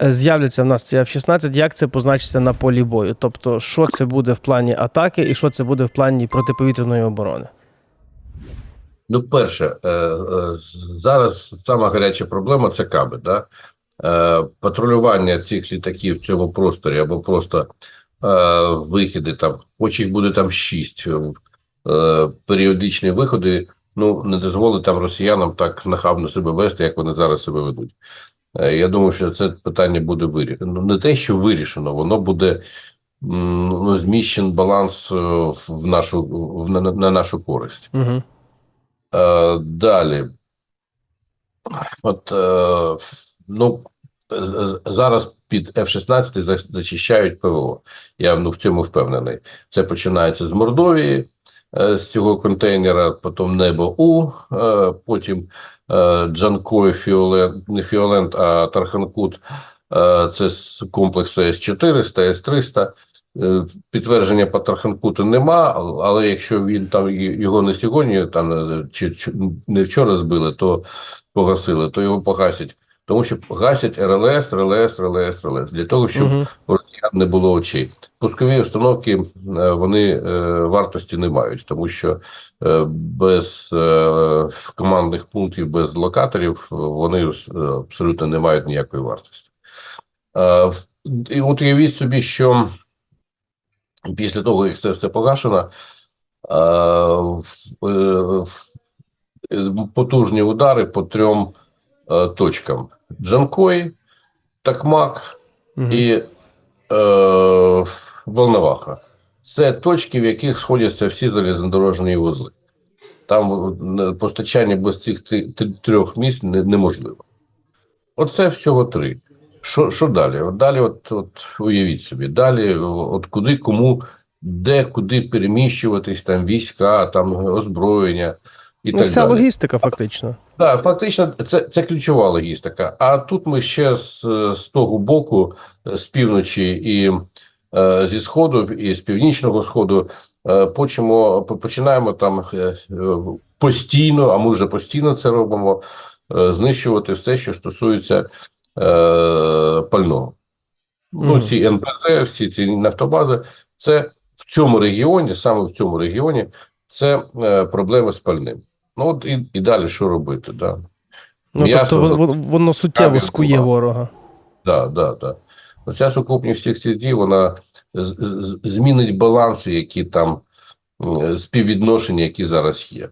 з'являться в нас ці F-16, як це позначиться на полі бою? Тобто, що це буде в плані атаки і що це буде в плані протиповітряної оборони? Ну, перше, е, е, зараз сама гаряча проблема це каби. Да? Е, патрулювання цих літаків в цьому просторі або просто вихіди, там, хоч їх буде там шість, періодичні виходи, ну, не дозволить там росіянам так нахабно себе вести, як вони зараз себе ведуть. Е, я думаю, що це питання буде вирішено. Ну, не те, що вирішено, воно буде ну, зміщен баланс е, в нашу, в, на, на нашу користь. Угу. Е, далі. От, е, ну, зараз під F-16 за- зачищають ПВО. Я ну, в цьому впевнений. Це починається з Мордовії, з цього контейнера, потім Небо У, е, потім е, Фіолент, не Фіолент, а Тарханкут. Е, це з комплексу С-400, С-300. Е, Підтвердження по Тарханкуту нема, але якщо він там його не сьогодні, там е, чи не вчора збили, то погасили, то його погасять. Тому що гасять РЛС, РЛС, РЛС, РЛС для того, щоб Угу. у росіян не було очей. Пускові установки е, вони е, вартості не мають, тому що е, без командних пунктів, без локаторів вони абсолютно не мають ніякої вартості. І от уявіть собі, що після того, як це все погашено, потужні удари по трьом точкам: Джанкой, Такмак Угу. і е, Волноваха. Це точки, в яких сходяться всі залізнодорожні вузли. Там постачання без цих трьох місць неможливо. Оце всього три. Що, що далі? От далі, от, от уявіть собі, далі, от куди, кому, де, куди переміщуватись, там війська, там озброєння і Ну, так вся далі. логістика, фактично. Так, фактично, це, це ключова логістика. А тут ми ще з, з того боку, е, з півночі і е, зі сходу, і з північного сходу, е, почимо, починаємо там е, е, постійно, а ми вже постійно це робимо, е, знищувати все, що стосується е, пального. Ну, ці НПЗ, всі ці нафтобази, це в цьому регіоні, саме в цьому регіоні, це е, проблеми з пальним. Ну, от і, і далі що робити, да. Ну, М'ясо тобто, за- воно, воно суттєво скує ворога. Так, так, да. Оця сукупність всіх цих дій, вона змінить баланси, які там співвідношення, які зараз є.